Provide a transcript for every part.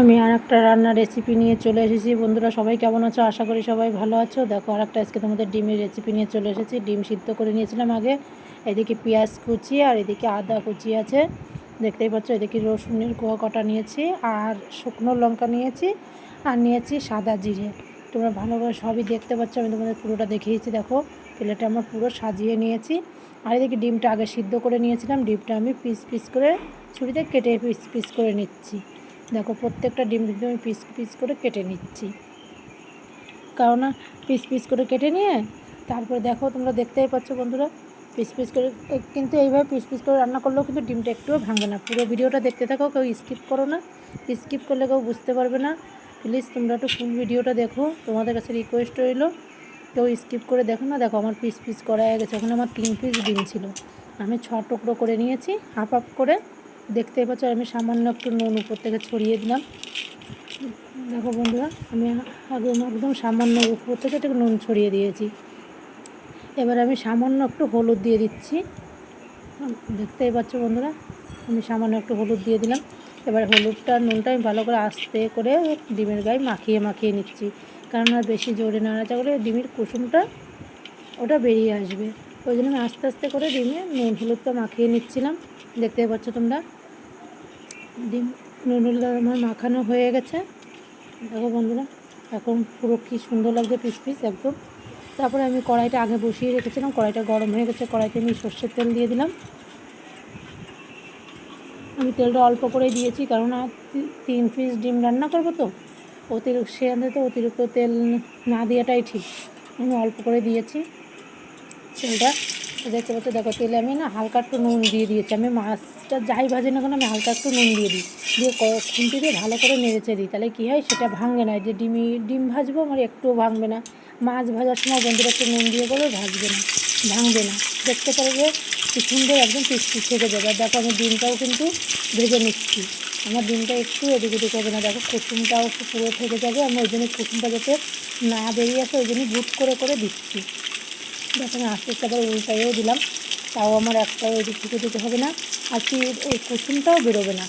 আমি আর একটা রান্নার রেসিপি নিয়ে চলে এসেছি। বন্ধুরা, সবাই কেমন আছো? আশা করি সবাই ভালো আছো। দেখো আর একটা আজকে তোমাদের ডিমের রেসিপি নিয়ে চলে এসেছি। ডিম সিদ্ধ করে নিয়েছিলাম আগে। এদিকে পেঁয়াজ কুচি আর এদিকে আদা কুচি আছে। দেখতেই পাচ্ছ, এদিকে রসুনের কোয়া কটা নিয়েছি আর শুকনো লঙ্কা নিয়েছি আর নিয়েছি সাদা জিরে। তোমরা ভালোভাবে সবই দেখতে পাচ্ছ। আমি তোমাদের পুরোটা দেখিয়েছি। দেখো প্লেটে আমার পুরো সাজিয়ে নিয়েছি। আর এদিকে ডিমটা আগে সিদ্ধ করে নিয়েছিলাম। ডিমটা আমি পিস পিস করে ছুরিতে কেটে পিস পিস করে নিচ্ছি। দেখো, প্রত্যেকটা ডিম কিন্তু আমি পিস পিস করে কেটে নিচ্ছি। কারণ পিস পিস করে কেটে নিয়ে তারপরে দেখো, তোমরা দেখতেই পাচ্ছ বন্ধুরা পিস পিস করে কিন্তু এইভাবে পিস পিস করে রান্না করলেও কিন্তু ডিমটা একটুও ভাঙবে না। পুরো ভিডিওটা দেখতে থাকো, কেউ স্কিপ করো না। স্কিপ করলে কেউ বুঝতে পারবে না। প্লিজ তোমরা একটু ফুল ভিডিওটা দেখো। তোমাদের কাছে রিকোয়েস্ট রইল, কেউ স্কিপ করে দেখো না। দেখো, আমার পিস পিস করা গেছে। ওখানে আমার তিন পিস ডিম ছিল। আমি ছ টুকরো করে নিয়েছি হাফ হাফ করে। দেখতেই পাচ্ছ, আমি সামান্য একটু নুন উপর থেকে ছড়িয়ে দিলাম। দেখো বন্ধুরা, আমি একদম একদম সামান্য উপর থেকে একটু নুন ছড়িয়ে দিয়েছি। এবার আমি সামান্য একটু হলুদ দিয়ে দিচ্ছি। দেখতেই পাচ্ছ বন্ধুরা, আমি সামান্য একটু হলুদ দিয়ে দিলাম। এবার হলুদটা, নুনটা আমি ভালো করে আস্তে করে ডিমের গায়ে মাখিয়ে মাখিয়ে নিচ্ছি। কারণ আর বেশি জোরে নাড়াচা করলে ডিমের কুসুমটা ওটা বেরিয়ে আসবে। ওই জন্য আমি আস্তে আস্তে করে ডিমে নুন হলুদটা মাখিয়ে নিচ্ছিলাম। দেখতে পাচ্ছ তোমরা ডিম হলুদ আমার মাখানো হয়ে গেছে। দেখো বন্ধুরা, এখন পুরো কি সুন্দর লাগছে পিস পিস একদম। তারপরে আমি কড়াইটা আগে বসিয়ে রেখেছিলাম, কড়াইটা গরম হয়ে গেছে, কড়াইতে আমি সর্ষের তেল দিয়ে দিলাম। আমি তেলটা অল্প করেই দিয়েছি, কারণ তিন পিস ডিম রান্না করব তো, অতিরিক্ত সে আনতে তো অতিরিক্ত তেল না দেওয়াটাই ঠিক। আমি অল্প করে দিয়েছি তেলটা। দেখতে পাচ্ছ, দেখো, তেলে আমি না হালকা একটু নুন দিয়ে দিয়েছি। আমি মাছটা যাই ভাজি না কেন, আমি হালকা একটু নুন দিয়ে দিই। দিয়ে খুন্তি দিয়ে ভালো করে নেড়েচে দিই। তাহলে কী হয়, সেটা ভাঙবে না। যে ডিমি, ডিম ভাজবো, আমার একটুও ভাঙবে না। মাছ ভাজার সময় বন্ধুরা একটু নুন দিয়ে করবে ভাজবে না, ভাঙবে না। দেখতে পারবে কি সুন্দর একদম পিস পিস থেকে যাবে দেখো, আমি ডিমটাও কিন্তু ভেজে নিচ্ছি। আমার ডিমটা একটু এদিক ওদিক হবে না। দেখো, কুসুমটাও একটু পুরো থেকে যাবে। আমি ওই জন্য কুসুমটা যাতে না বেরিয়ে আসে, ওই জন্য বুট করে করে দিচ্ছি। দেখো আমি আস্তে আস্তে আবার উল্টাইও দিলাম। তাও আমার একটাও ওই দিক থেকে দিতে হবে না। আর কি ওই কুসুমটাও বেরোবে না।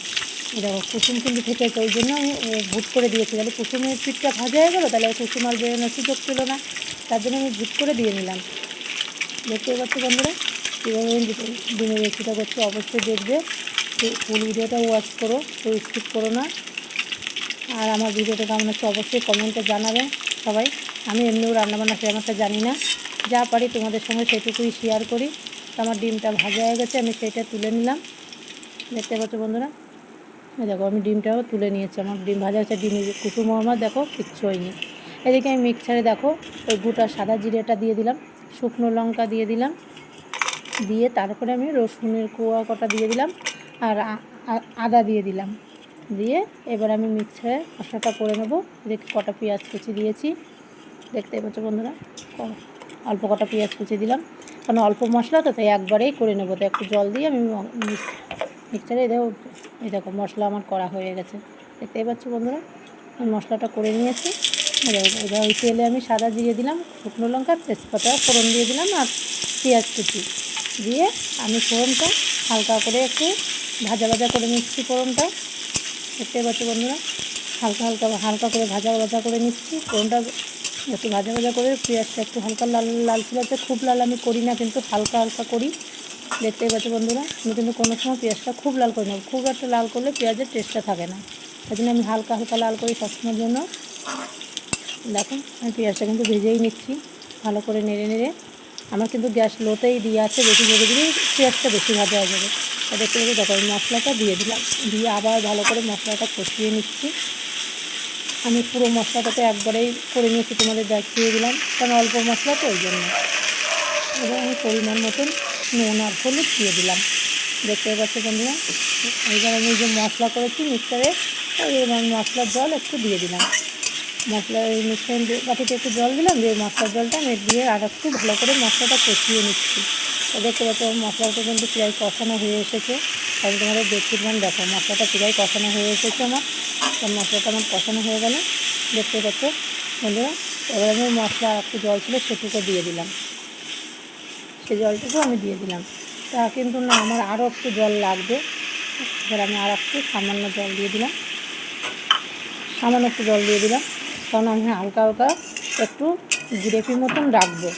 দেখো, কুসুম কিন্তু থেকে আছে ওই জন্য আমি ভুট করে দিয়েছি। তাহলে কুসুমের পিঠটা ভাজা হয়ে গেলো? তাহলে কুসুম আর বেরোনোর সুযোগ ছিল না। তার জন্য আমি ভুট করে দিয়ে নিলাম। দেখতে পাচ্ছি বন্ধুরা? কীভাবে ডিমের রেসিপিটা করছি। অবশ্যই দেখবে। ফুল ভিডিওটা ওয়াচ করো কেউ স্কিপ করো না। আর আমার ভিডিওটা কেমন হচ্ছে অবশ্যই কমেন্টে জানাবে সবাই। আমি এমনিও রান্নাবান্না ফেমাসটা জানি না। যা পারি তোমাদের সঙ্গে সেটুকুই শেয়ার করি। তো আমার ডিমটা ভাজা হয়ে গেছে, আমি সেটা তুলে নিলাম। দেখতে পাচ্ছ বন্ধুরা? দেখো, আমি ডিমটাও তুলে নিয়েছি। আমার ডিম ভাজা হচ্ছে ডিমের কুসুমও আমার, দেখো, কিচ্ছু হয়নি। এদিকে আমি মিক্সারে দেখো, ওই গোটা সাদা জিরেটা দিয়ে দিলাম, শুকনো লঙ্কা দিয়ে দিলাম, দিয়ে তারপরে আমি রসুনের কোয়া কটা দিয়ে দিলাম, আর আদা দিয়ে দিলাম। দিয়ে এবার আমি মিক্সারে মশলাটা করে নেব। দেখে কটা পেঁয়াজ কুচি দিয়েছি। দেখতে পাচ্ছ বন্ধুরা? অল্প কটা পেঁয়াজ কুচি দিলাম। কারণ অল্প মশলা তো তাই একবারেই করে নেব। তো একটু জল দিয়ে আমি ম- মিক্স- মিক্সারে এই দেখো মশলা আমার করা হয়ে গেছে। দেখতেই পাচ্ছ বন্ধুরা, আমি মশলাটা করে নিয়েছি। এবার ওই তেলে আমি সাদা জিরে দিলাম, শুকনো লঙ্কা, তেজপাতা, ফোড়ন দিয়ে দিলাম আর পেঁয়াজ কুচি। দিয়ে আমি ফোড়নটা হালকা করে একটু ভাজা ভাজা করে নিচ্ছি ফোড়নটা। দেখতে পাচ্ছ বন্ধুরা, হালকা হালকা হালকা করে ভাজা ভাজা করে নিচ্ছি। ফোড়নটা একটু ভাজা ভাজা করে পেঁয়াজটা একটু হালকা লাল লাল ছিলাতে খুব লাল আমি করি না, কিন্তু হালকা হালকা করি। দেখতেই পাচ্ছ বন্ধুরা, আমি কিন্তু কোনো সময় পেঁয়াজটা খুব লাল করি না। খুব একটা লাল করলে পেঁয়াজের টেস্টটা থাকে না। ওই জন্য আমি হালকা হালকা লাল করি সবসময়ের জন্য। দেখো, আমি পেঁয়াজটা কিন্তু ভেজেই নিচ্ছি। ভালো করে নেড়ে নেড়ে। আমার কিন্তু গ্যাস লোতেই দিয়ে আছে, বেশি জোরে দিলে পেঁয়াজটা বেশি ভাজা হয়ে যাবে। পাচ্ছি দেখো মশলাটা দিয়ে দিলাম। দিয়ে আবার ভালো করে মশলাটা কষিয়ে নিচ্ছি। আমি পুরো মশলাটাতে একবারেই করে নিয়েছি, তোমাদের দেখিয়ে দিলাম। কারণ অল্প মশলা তো ওই জন্য। এবার আমি পরিমাণ মতন নুন আর হলুদ দিয়ে দিলাম। দেখতে পাচ্ছ বন্ধুরা? এবার আমি যে মশলা করেছি মিক্সারে, ওই মশলার জল একটু দিয়ে দিলাম। মশলা ওই মিক্সার বাটিতে একটু জল দিলাম, দিয়ে মশলার জলটা আমি দিয়ে আর একটু ভালো করে মশলাটা কষিয়ে নিচ্ছি। দেখতে পাচ্ছ, মশলাটা কিন্তু প্রায় কষানো হয়ে এসেছে। আমি তোমাদের দেখছিলাম দেখো মশলাটা প্রায় কষানো হয়ে এসেছে আমার। মশলাটা আমার কষানো হয়ে গেল। দেখতে পাচ্ছ, বন্ধুরা, এবার আমি মশলা একটু জল ছিল সেটুকু দিয়ে দিলাম। সে জলটুকু আমি দিয়ে দিলাম। তা কিন্তু না, আমার আরও একটু জল লাগবে। এবার আমি আর একটু সামান্য জল দিয়ে দিলাম। সামান্য একটু জল দিয়ে দিলাম। কারণ আমি হালকা হালকা একটু গ্রেভি মতন রাখব।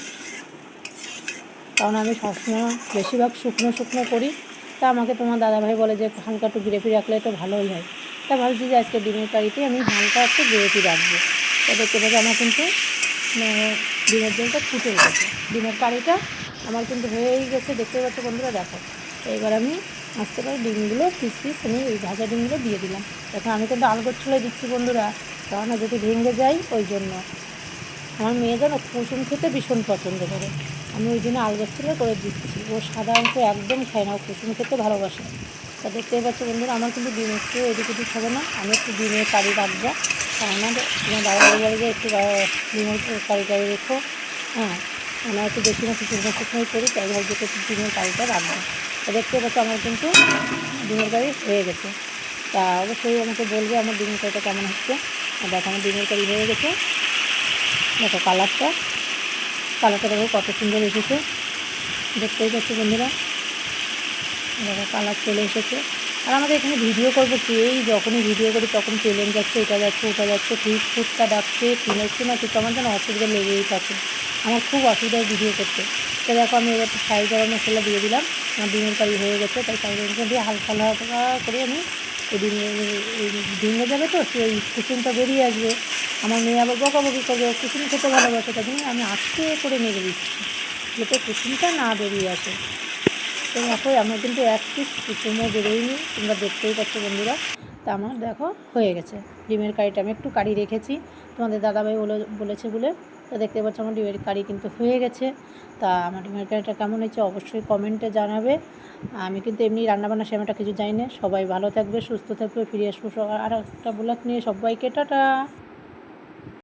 কারণ আমি সবসময় বেশিরভাগ শুকনো শুকনো করি। তা আমাকে তোমার দাদাভাই বলে যে, হালকা একটু গ্রেভি রাখলে তো ভালোই হয়। তা ভাবছি যে আজকে ডিমের কারিতে আমি হালকা একটু গ্রেভি রাখব। তো দেখতে পাচ্ছি আমার কিন্তু মানে, ডিমের জলটা ফুটে গেছে ডিমের কারিটা আমার কিন্তু হয়েই গেছে দেখতে পাচ্ছ বন্ধুরা দেখো। এবার আমি আস্তে করে ডিমগুলো পিস পিস আমি এই ভাজা ডিমগুলো দিয়ে দিলাম। দেখো আমি কিন্তু আলগোর ছুলে দিচ্ছি বন্ধুরা কারণ যদি ভেঙে যায় ওই জন্য। আমার মেয়ে যেন কুসুম খেতে ভীষণ পছন্দ করে। আমি ওই জন্য আলগোচ্ছিলো করে দিচ্ছি। ও অংশ একদম খায় না কুসুম খেতে ভালোবাসে। তা দেখতেই পাচ্ছ বন্ধুরা, আমার কিন্তু ডিম একটু এদিক ওদিক হবে না। আমি একটু ডিমের কারি রাখব। কেননা তোমার দাদা বাড়ি যে একটু ডিমের কারি টারি রেখো। হ্যাঁ আমরা একটু বেশি না শুকনো শুকনোই করি, তাই ভাবছি একটু ডিমের কারিটা রাখব। তা দেখতে পাচ্ছ আমার কিন্তু ডিমের কারি হয়ে গেছে। তা অবশ্যই আমাকে বলবে আমার ডিমের কারিটা কেমন হচ্ছে। দেখো, আমার ডিমের কারি হয়ে গেছে। দেখো কালারটা কালারটা দেখো কত সুন্দর এসেছে। দেখতেই পাচ্ছি বন্ধুরা। দেখো কালার চলে এসেছে। আর আমাদের এখানে ভিডিও করব কি? এই যখনই ভিডিও করি তখন প্লেন যাচ্ছে, এটা যাচ্ছে, ওটা যাচ্ছে ঠিক ফুটটা ডাকছে কিনেছি না কিন্তু আমার যেন অসুবিধা লেগেই থাকে। আমার খুব অসুবিধা ভিডিও করতে। তো দেখো আমি এবার ফ্রাই গরম মশলা দিয়ে দিলাম। আমার ডিমের কারি হয়ে গেছে, তাই মশলা দিয়ে হালকা হালকা করে আমি ডিমে ডিমে যাবে তো সেই কুসুমটা বেরিয়ে আসবে। আমার মেয়ে আবার বকাবকি করবে কুসুম খেতে ভালোবাসে, তাই জন্য আমি আস্তে করে নেড়ে দিচ্ছি। যাতে কুসুমটা না বেরিয়ে আসে। তো দেখো, আমার কিন্তু এক পিস কুসুমও বেরোয়নি, তোমরা দেখতেই পাচ্ছ বন্ধুরা। তা আমার দেখো, হয়ে গেছে। ডিমের কারিটা আমি একটু কারি রেখেছি। তোমাদের দাদাভাই বলে, বলেছে বলে, তো দেখতে পাচ্ছ আমার ডিমের কারি কিন্তু হয়ে গেছে। তা আমার ডিমের কারিটা কেমন হয়েছে অবশ্যই কমেন্টে জানাবে। আমি কিন্তু এমনি রান্নাবান্না সেমাটা কিছু জানি না। সবাই ভালো থাকবে, সুস্থ থাকবে, ফিরে আসব আর একটা ব্লগ নিয়ে সবাইকে, টাটা!